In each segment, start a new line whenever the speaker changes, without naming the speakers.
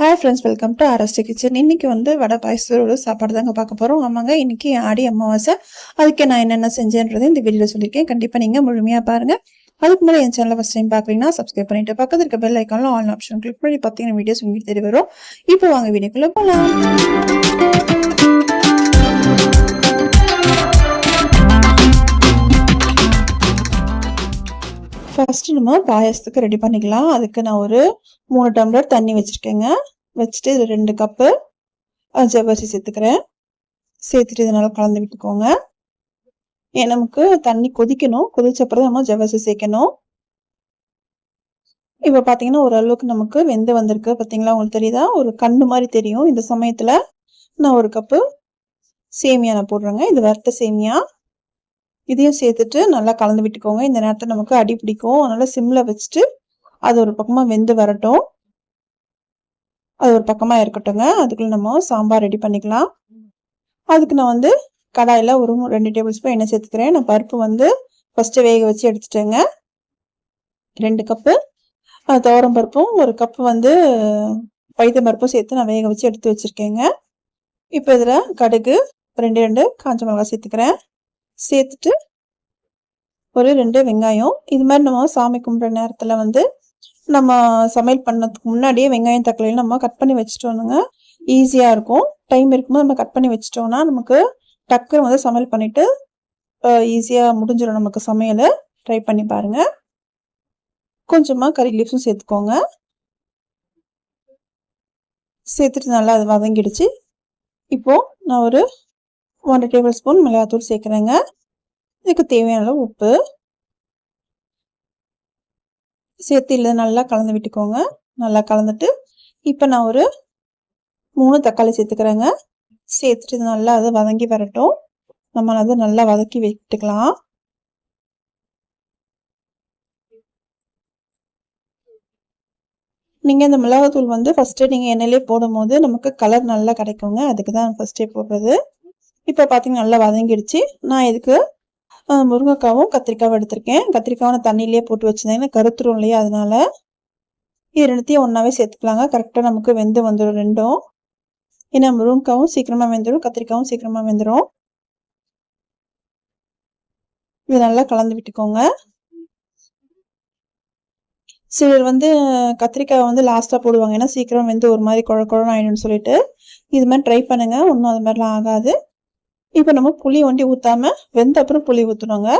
Hi friends welcome to அரஸ்டி kitchen இன்னைக்கு வந்து வடை பாயசத்தோட சாப்பாடு தாங்க பார்க்க போகிறோம் ஆமாங்க இன்னைக்கு ஆடி அமாவாசை. அதுக்கு நான் என்னென்ன செஞ்சேன்றது இந்த வீடியோவில் சொல்லியிருக்கேன். கண்டிப்பாக நீங்கள் முழுமையாக பாருங்கள் அதுக்கு முன்னாடி என் சேனலை ஃபஸ்ட் டைம் பார்க்குறீங்கன்னா சப்ஸ்கிரைப் பண்ணிட்டு பக்கத்தில் இருக்க பெல் ஐக்கானில் ஆல் ஆப்ஷன் கிளிக் பண்ணி பார்த்தீங்கன்னா வீடியோஸ் உங்களுக்கு தெரிய வரும் இப்போ வாங்க வீடியோக்குள்ளே போகலாம் ஃபஸ்ட்டு நம்ம பாயாசத்துக்கு ரெடி பண்ணிக்கலாம். அதுக்கு நான் ஒரு மூணு டம்ளர் தண்ணி வச்சுருக்கேங்க. வச்சுட்டு இது ரெண்டு கப்பு ஜவ்வரிசி சேர்த்துக்கிறேன். சேர்த்துட்டு இதனால் கலந்து விட்டுக்கோங்க. ஏன் நமக்கு தண்ணி கொதிக்கணும். கொதிச்ச அப்புறம் நம்ம ஜவ்வரிசி சேர்க்கணும். இப்போ பார்த்தீங்கன்னா ஓரளவுக்கு நமக்கு வெந்து வந்திருக்கு. பார்த்தீங்களா? உங்களுக்கு தெரியுதா? ஒரு கண்ணு மாதிரி தெரியும். இந்த சமயத்தில் நான் ஒரு கப்பு சேமியா நான் போடுறேங்க. இது வறுத்த சேமியா. இதையும் சேர்த்துட்டு நல்லா கலந்து விட்டுக்கோங்க. இந்த நேரத்தில் நமக்கு அடி பிடிக்கும். அதனால் சிம்மில் வச்சுட்டு அது ஒரு பக்கமாக வெந்து வரட்டும். அது ஒரு பக்கமாக இருக்கட்டும்ங்க அதுக்குள்ள நம்ம சாம்பார் ரெடி பண்ணிக்கலாம். அதுக்கு நான் வந்து கடாயில் ஒரு ரெண்டு டேபிள் ஸ்பூன் எண்ணெய் சேர்த்துக்கிறேன். நான் பருப்பு வந்து ஃபஸ்ட்டு வேக வச்சு எடுத்துட்டேங்க. ரெண்டு கப்பு. துவரம் பருப்பும் ஒரு கப்பு வந்து பைத்த பருப்பும் சேர்த்து நான் வேக வச்சு எடுத்து வச்சிருக்கேங்க. இப்போ இதில் கடுகு ரெண்டு ரெண்டு காஞ்ச மிளகாய் சேர்த்துக்கிறேன். சேர்த்துட்டு ஒரு ரெண்டு வெங்காயம். இது மாதிரி நம்ம சாமி கும்பிட்ற நேரத்தில் வந்து நம்ம சமையல் பண்ணதுக்கு முன்னாடியே வெங்காயம் தக்காளி நம்ம கட் பண்ணி வச்சுட்டோம்னுங்க. ஈஸியாக இருக்கும். டைம் இருக்கும்போது நம்ம கட் பண்ணி வச்சிட்டோம்னா நமக்கு டக்குன்னு வந்து சமையல் பண்ணிவிட்டு ஈஸியாக முடிஞ்சிடும் நமக்கு சமையல். ட்ரை பண்ணி பாருங்க. கொஞ்சமாக கறி லீஃப்ஸும் சேர்த்துக்கோங்க. சேர்த்துட்டு நல்லா அது வதங்கிடுச்சு. இப்போது நான் ஒரு ஒன்றரை டேபிள் ஸ்பூன் மிளகாத்தூள் சேர்க்குறேங்க. இதுக்கு தேவையான அளவு உப்பு. சேர்த்து இல்லை நல்லா கலந்து விட்டுக்கோங்க. நல்லா கலந்துட்டு இப்போ நான் ஒரு மூணு தக்காளி சேர்த்துக்கிறேங்க. சேர்த்துட்டு நல்லா அதை வதங்கி வரட்டும். நம்ம அதை நல்லா வதக்கி விட்டுக்கலாம். நீங்கள் இந்த மிளகாத்தூள் வந்து ஃபஸ்ட்டு நீங்கள் எண்ணெயிலே போடும்போது நமக்கு கலர் நல்லா கிடைக்குங்க. அதுக்கு தான் ஃபஸ்ட்டே போடுறது. இப்போ பார்த்தீங்கன்னா நல்லா வதங்கிடுச்சு. நான் இதுக்கு முருங்கைக்காவும் கத்திரிக்காவும் எடுத்திருக்கேன். கத்திரிக்காவை நான் தண்ணியிலே போட்டு வச்சுருந்தேன். கருத்துரும் இல்லையா அதனால இது ரெண்டுத்தையும் ஒன்றாவே சேர்த்துக்கலாங்க. கரெக்டாக நமக்கு வெந்து வந்துடும் ரெண்டும். ஏன்னா முருங்கைக்காவும் சீக்கிரமாக வெந்துடும் கத்திரிக்காவும் சீக்கிரமாக வெந்துடும் இது நல்லா கலந்து விட்டுக்கோங்க. சிலர் வந்து கத்திரிக்காய் வந்து லாஸ்ட்டாக போடுவாங்க. ஏன்னா சீக்கிரம் வெந்து ஒரு மாதிரி குழ குழன்னு ஆயிடும்னு சொல்லிட்டு. இது மாதிரி ட்ரை பண்ணுங்கள் ஒன்றும் அது மாதிரிலாம் ஆகாது. இப்போ நம்ம புளி ஒண்டி ஊற்றாம வெந்த அப்புறம் புளி ஊற்றணுங்க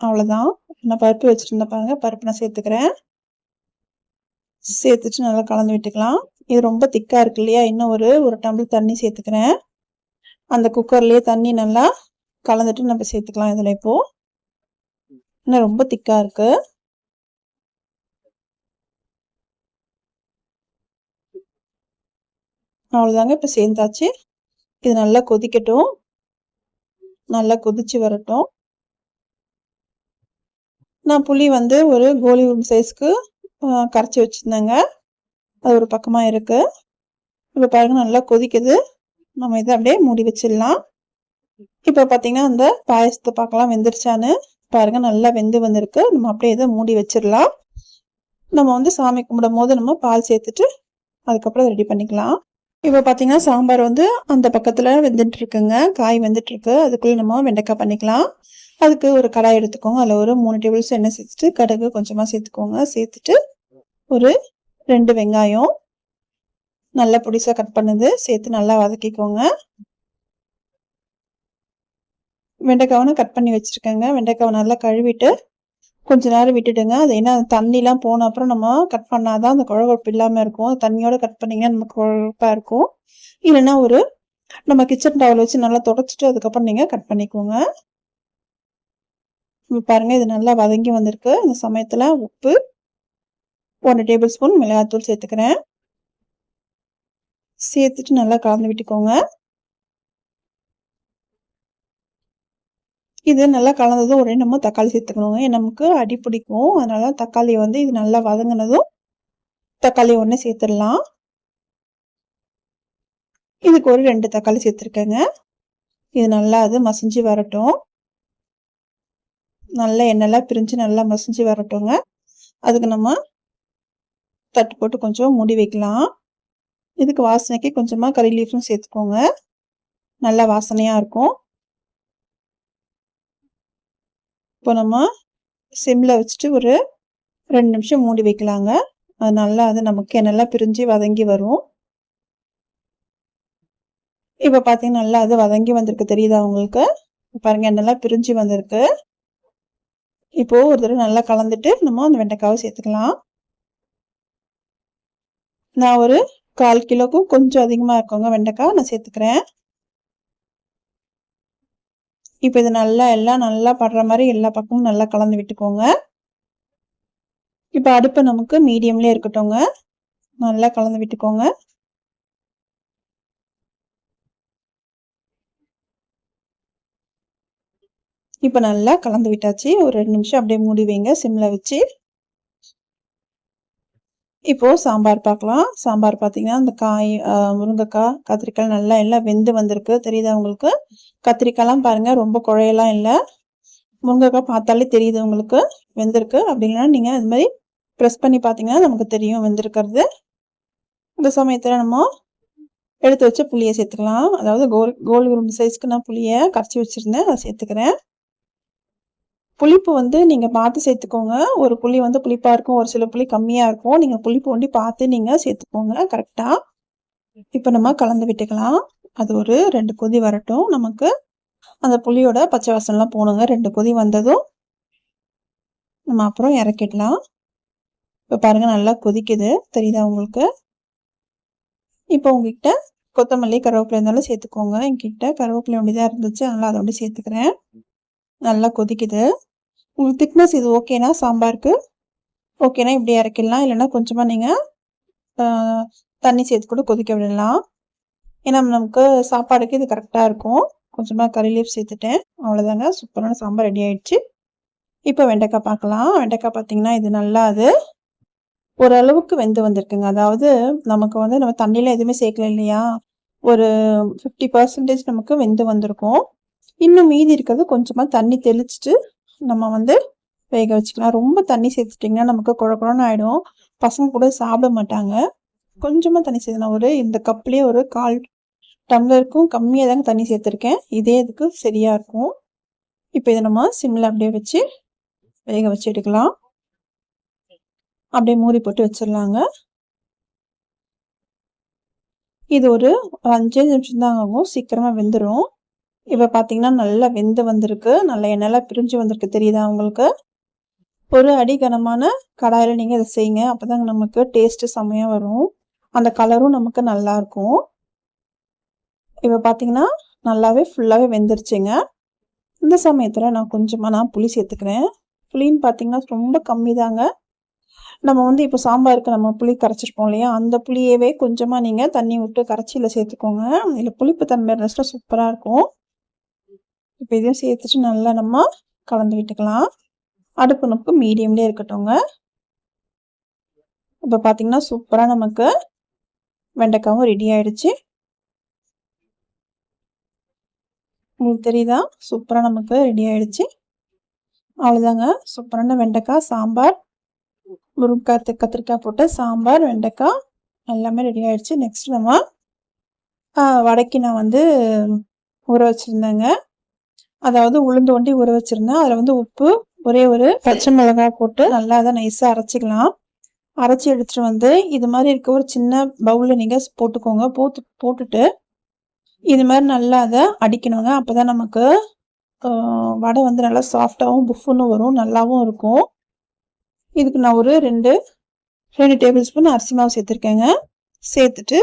அவ்வளோதான் நான் பருப்பு வச்சுட்டு பாருங்க. பருப்பு நான் சேர்த்துக்கிறேன். சேர்த்துட்டு நல்லா கலந்து விட்டுக்கலாம். இது ரொம்ப திக்காக இருக்கு இல்லையா? இன்னும் ஒரு ஒரு டம்ளர் தண்ணி சேர்த்துக்கிறேன். அந்த குக்கர்லேயே தண்ணி நல்லா கலந்துட்டு நம்ம சேர்த்துக்கலாம் இதில் இப்போது இன்னும் ரொம்ப திக்காக இருக்குது அவ்வளோதாங்க இப்போ சேர்ந்தாச்சு. இது நல்லா கொதிக்கட்டும். நல்லா கொதிச்சு வரட்டும். நான் புளி வந்து ஒரு கோலி சைஸ்க்கு கரைச்சி வச்சுருந்தேங்க. அது ஒரு பக்கமாக இருக்குது இப்போ பாருங்கள் நல்லா கொதிக்குது. நம்ம இதை அப்படியே மூடி வச்சிடலாம். இப்போ பார்த்தீங்கன்னா அந்த பாயசத்தை பார்க்கலாம். வெந்துருச்சான்னு. பாருங்கள் நல்லா வெந்து வந்திருக்கு. நம்ம அப்படியே இதை மூடி வச்சிடலாம். நம்ம வந்து சாமி கும்பிடும் போது நம்ம பால் சேர்த்துட்டு அதுக்கப்புறம் ரெடி பண்ணிக்கலாம். இப்போ பார்த்தீங்கன்னா சாம்பார் வந்து அந்த பக்கத்தில் வெந்துட்டு இருக்குங்க காய் வெந்துட்டு இருக்கு அதுக்குள்ளே நம்ம வெண்டைக்காய் பண்ணிக்கலாம். அதுக்கு ஒரு கடாய் எடுத்துக்கோங்க. அதில் ஒரு மூணு டேபிள்ஸ் எண்ணெய் சேர்த்துட்டு கடுகு கொஞ்சமாக சேர்த்துக்கோங்க. சேர்த்துட்டு ஒரு ரெண்டு வெங்காயம் நல்லா பொடிசாக கட் பண்ணுது. சேர்த்து நல்லா வதக்கிக்கோங்க. வெண்டைக்காவும் கட் பண்ணி வச்சுருக்கேங்க. வெண்டைக்காவை நல்லா கழுவிட்டு கொஞ்ச நேரம் விட்டுடுங்க அது ஏன்னா தண்ணிலாம் போன அப்புறம் நம்ம கட் பண்ணாதான் அந்த குழகுழப்பு இல்லாமல் இருக்கும். தண்ணியோட கட் பண்ணிங்கன்னா நமக்கு குழப்பாக இருக்கும். இல்லைன்னா ஒரு நம்ம கிச்சன் டவல் வச்சு நல்லா தொடச்சிட்டு அதுக்கப்புறம் நீங்கள் கட் பண்ணிக்கோங்க. பாருங்கள் இது நல்லா வதங்கி வந்திருக்கு. இந்த சமயத்தில் உப்பு ஒன்று டேபிள் ஸ்பூன் மிளகாத்தூள் சேர்த்துக்கிறேன். சேர்த்துட்டு நல்லா கலந்து விட்டுக்கோங்க. இது நல்லா கலந்ததும் ஒரே நம்ம தக்காளி சேர்த்துக்கணுங்க. நமக்கு அடி பிடிக்கும். அதனால தக்காளி வந்து இது நல்லா வதங்கினதும் தக்காளி ஒன்று சேர்த்துடலாம். இதுக்கு ஒரு ரெண்டு தக்காளி சேர்த்துருக்கேங்க. இது நல்லா அது மசிஞ்சு வரட்டும். நல்லா எண்ணெய்லாம் பிரிஞ்சு நல்லா மசிஞ்சு வரட்டுங்க. அதுக்கு நம்ம தட்டு போட்டு கொஞ்சம் மூடி வைக்கலாம். இதுக்கு வாசனைக்கு கொஞ்சமாக கறி லீஃபும் சேர்த்துக்கோங்க. நல்லா வாசனையாக இருக்கும். இப்போ நம்ம சிம்மில் வச்சுட்டு ஒரு ரெண்டு நிமிஷம் மூடி வைக்கலாங்க. அது நல்லா அது நமக்கு நல்லா பிரிஞ்சு வதங்கி வரும். இப்போ பார்த்தீங்கன்னா நல்லா அது வதங்கி வந்திருக்கு. தெரியுதா உங்களுக்கு? பாருங்க என்னெல்லாம் பிரிஞ்சு வந்திருக்கு. இப்போ ஒரு தடவை நல்லா கலந்துட்டு நம்ம அந்த வெண்டைக்காவை சேர்த்துக்கலாம். நான் ஒரு கால் கிலோக்கும் கொஞ்சம் அதிகமாக இருக்கோங்க வெண்டைக்காய் நான் சேர்த்துக்கிறேன். இப்போ இது நல்லா எல்லாம் நல்லா படுற மாதிரி எல்லா பக்கமும் நல்லா கலந்து விட்டுக்கோங்க. இப்போ அடுப்பு நமக்கு மீடியம்லேயே இருக்கட்டும்ங்க. நல்லா கலந்து விட்டுக்கோங்க. இப்போ நல்லா கலந்து விட்டாச்சு. ஒரு ரெண்டு நிமிஷம் அப்படியே மூடி வைங்க சிம்மில் வச்சு. இப்போ சாம்பார் பார்க்கலாம் சாம்பார் பார்த்தீங்கன்னா இந்த காய் முருங்கைக்காய் கத்திரிக்காய் நல்லா எல்லாம் வெந்து வந்திருக்கு. தெரியுதா உங்களுக்கு? கத்திரிக்காய்லாம் பாருங்க ரொம்ப குழையெல்லாம் இல்லை. முருங்கைக்காய் பார்த்தாலே தெரியுது உங்களுக்கு. வெந்திருக்கு. அப்படின்னா நீங்கள் அது மாதிரி ப்ரெஸ் பண்ணி பார்த்தீங்கன்னா நமக்கு தெரியும் வெந்திருக்கிறது. இந்த சமயத்தில் நம்ம எடுத்து வச்ச புளியை சேர்த்துக்கலாம். அதாவது கோல் கோல் உரும்பு சைஸ்க்கு நான் புளியை கரைச்சி வச்சுருந்தேன் அதை சேர்த்துக்கிறேன். புளிப்பு வந்து நீங்கள் பார்த்து சேர்த்துக்கோங்க. ஒரு புளி வந்து புளிப்பாக இருக்கும் ஒரு சில புளி கம்மியாக இருக்கும். நீங்கள் புளிப்பு ஒண்டி பார்த்து நீங்கள் சேர்த்துக்கோங்க கரெக்டாக இப்போ நம்ம கலந்து விட்டுக்கலாம். அது ஒரு ரெண்டு கொதி வரட்டும். நமக்கு அந்த புளியோட பச்சை வாசனெலாம் போகணுங்க ரெண்டு கொதி வந்ததும் நம்ம அப்புறம் இறக்கிடலாம். இப்போ பாருங்கள் நல்லா கொதிக்குது. தெரியுதா உங்களுக்கு? இப்போ உங்ககிட்ட கொத்தமல்லி கருவேப்பிலை இருந்தாலும் சேர்த்துக்கோங்க. என்கிட்ட கருவேப்பிலை ஒண்டி தான் இருந்துச்சு. அதனால் அதை ஒண்டி சேர்த்துக்கிறேன். நல்லா கொதிக்குது. உங்களுக்கு திக்னஸ் இது ஓகேனா சாம்பாருக்கு. ஓகேனா இப்படி இறக்கிடலாம் இல்லைன்னா கொஞ்சமாக நீங்கள் தண்ணி சேர்த்து கூட கொதிக்க விடலாம். ஏன்னா நமக்கு சாப்பாடுக்கு இது கரெக்டாக இருக்கும். கொஞ்சமாக கறி லீஃப் சேர்த்துட்டேன். அவ்வளோதாங்க சூப்பரான சாம்பார் ரெடி ஆயிடுச்சு. இப்போ வெண்டைக்காய் பார்க்கலாம். வெண்டைக்காய் பார்த்தீங்கன்னா இது நல்லா அது ஓரளவுக்கு வெந்து வந்திருக்குங்க. அதாவது நமக்கு வந்து நம்ம தண்ணியில் எதுவுமே சேர்க்கல இல்லையா? ஒரு ஃபிஃப்டி பர்சன்டேஜ் நமக்கு வெந்து வந்திருக்கும். இன்னும் மீதி இருக்கிறது கொஞ்சமாக தண்ணி தெளிச்சுட்டு நம்ம வந்து வேக வச்சுக்கலாம். ரொம்ப தண்ணி சேர்த்துட்டிங்கன்னா நமக்கு குழ ஆகிடும் பசங்க கூட சாப்பிட மாட்டாங்க. கொஞ்சமாக தண்ணி சேர்த்துனா ஒரு இந்த கப்லேயே ஒரு கால் டம்ளருக்கும் கம்மியாக தாங்க தண்ணி சேர்த்துருக்கேன். இதே இதுக்கு சரியாக இருக்கும். இப்போ இதை நம்ம சிம்மில் அப்படியே வச்சு வேக வச்சு எடுக்கலாம். அப்படியே மூடி போட்டு வச்சிடலாங்க. இது ஒரு அஞ்சு நிமிஷம் தான் ஆகும். சீக்கிரமாக வெந்துடும் இப்போ பார்த்தீங்கன்னா நல்லா வெந்து வந்திருக்கு. நல்லா எண்ணெய்லாம் பிரிஞ்சு வந்திருக்கு. தெரியுதா உங்களுக்கு? ஒரு அடிகனமான கடாயில் நீங்கள் இதை செய்யுங்க. அப்போ தாங்க நமக்கு டேஸ்ட்டு செம்மையாக வரும். அந்த கலரும் நமக்கு நல்லா இருக்கும். இப்போ பார்த்தீங்கன்னா நல்லாவே ஃபுல்லாகவே வெந்துருச்சுங்க. இந்த சமயத்தில் நான் கொஞ்சமாக நான் புளி சேர்த்துக்கிறேன். புளின்னு பார்த்தீங்கன்னா ரொம்ப கம்மி தாங்க நம்ம வந்து இப்போ சாம்பாருக்கு நம்ம புளி கரைச்சிருப்போம் இல்லையா? அந்த புளியவே கொஞ்சமாக நீங்கள் தண்ணி விட்டு கரைச்சியில் சேர்த்துக்கோங்க. இல்லை புளிப்பு தன்மை இருந்துச்சுன்னா சூப்பராக இருக்கும். இப்போ இதையும் சேர்த்துட்டு நல்லா நம்ம கலந்து விட்டுக்கலாம். அடுப்பு நமக்கு மீடியம்லேயே இருக்கட்டும்ங்க. இப்போ பார்த்தீங்கன்னா சூப்பராக நமக்கு வெண்டைக்காவும் ரெடி ஆயிடுச்சு. உங்களுக்கு தெரியுதா? சூப்பராக நமக்கு ரெடி ஆயிடுச்சு. அவ்வளோதாங்க சூப்பரான வெண்டைக்காய் சாம்பார் முருங்காய் கத்திரிக்காய் போட்டு சாம்பார் வெண்டைக்காய் எல்லாமே ரெடி ஆயிடுச்சு. நெக்ஸ்ட் நம்ம வடக்கி நான் வந்து ஊற வச்சுருந்தேங்க. அதாவது உளுந்து ஒண்டி ஊற வச்சிருந்தேன். அதில் வந்து உப்பு ஒரே ஒரு பச்சை மிளகாய் போட்டு நல்லா அதை நைஸாக அரைச்சிக்கலாம். அரைச்சி எடுத்துட்டு வந்து இது மாதிரி இருக்க ஒரு சின்ன பவுலில் நீங்கள் போட்டுக்கோங்க. போட்டு போட்டுட்டு இது மாதிரி நல்லா அதை அடிக்கணுங்க. அப்போ தான் நமக்கு வடை வந்து நல்லா சாஃப்டாகவும் புஃப்னு வரும் நல்லாவும் இருக்கும். இதுக்கு நான் ஒரு ரெண்டு ரெண்டு டேபிள் ஸ்பூன் அரிசி மாவு சேர்த்துருக்கேங்க. சேர்த்துட்டு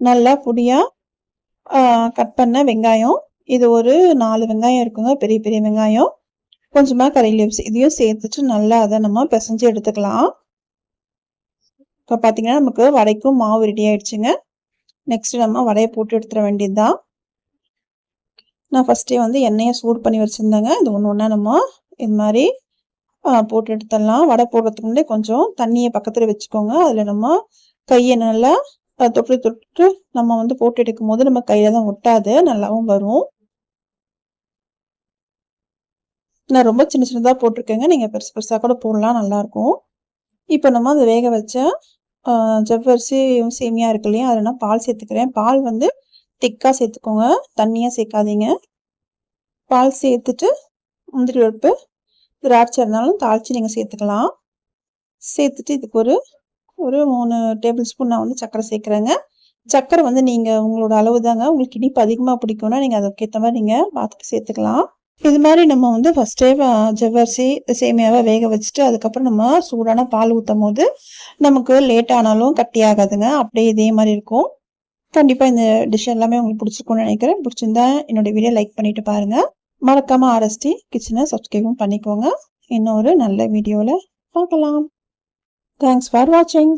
நல்லா பொடியாக கட் பண்ண வெங்காயம் இது ஒரு நாலு வெங்காயம் இருக்குங்க பெரிய பெரிய வெங்காயம். கொஞ்சமாக கறி லீவ்ஸ் இதையும் சேர்த்துட்டு நல்லா அதை நம்ம பிசைஞ்சு எடுத்துக்கலாம். இப்போ பார்த்தீங்கன்னா நமக்கு வடைக்கும் மாவு ரெடி ஆயிடுச்சுங்க. நெக்ஸ்ட் நம்ம வடையை போட்டு எடுத்துட வேண்டியது தான் நான் ஃபஸ்ட்டே வந்து எண்ணெயை சூடு பண்ணி வச்சுருந்தேங்க. இது ஒன்று ஒன்றா நம்ம இது மாதிரி போட்டு எடுத்துடலாம். வடை போடுறதுக்கு முன்னாடி கொஞ்சம் தண்ணியை பக்கத்தில் வச்சுக்கோங்க. அதில் நம்ம கையை நல்லா தொட்டு தொட்டு நம்ம வந்து போட்டு எடுக்கும் போது நம்ம கையில் தான் ஒட்டாது. நல்லாவும் வரும். நான் ரொம்ப சின்ன சின்னதாக போட்டிருக்கேங்க. நீங்கள் பெருசு பெருசாக கூட போடலாம் நல்லாயிருக்கும். இப்போ நம்ம அதை வேக வச்ச ஜவ்வரிசி சேமியாக இருக்கு இல்லையா? அதில் நான் பால் சேர்த்துக்கிறேன். பால் வந்து திக்காக சேர்த்துக்கோங்க. தண்ணியாக சேர்க்காதீங்க. பால் சேர்த்துட்டு முந்திரி பருப்பு திராட்சை இருந்தாலும் தாளித்து நீங்கள் சேர்த்துக்கலாம். சேர்த்துட்டு இதுக்கு ஒரு ஒரு மூணு டேபிள் ஸ்பூன் நான் வந்து சர்க்கரை சேர்க்குறேங்க. சர்க்கரை வந்து நீங்கள் உங்களோட அளவு தாங்க. உங்களுக்கு இனிப்பு அதிகமாக பிடிக்கும்னா நீங்கள் அதுக்கேற்ற மாதிரி நீங்கள் பார்த்துட்டு சேர்த்துக்கலாம். இது மாதிரி நம்ம வந்து ஃபஸ்ட்டே ஜவ்வரிசி சேமியாவை வேக வச்சுட்டு அதுக்கப்புறம் நம்ம சூடான பால் ஊற்றும் போது நமக்கு லேட் ஆனாலும் கட்டி ஆகாதுங்க. அப்படியே இதே மாதிரி இருக்கும். கண்டிப்பாக இந்த டிஷ் எல்லாமே உங்களுக்கு பிடிச்சிருக்கும்னு நினைக்கிறேன். பிடிச்சிருந்தா என்னோட வீடியோ லைக் பண்ணிட்டு பாருங்க. மறக்காம ஆர்எஸ்டி கிச்சனை சப்ஸ்கிரைபும் பண்ணிக்கோங்க. இன்னொரு நல்ல வீடியோவில் பார்க்கலாம். தேங்க்ஸ் ஃபார் வாட்சிங்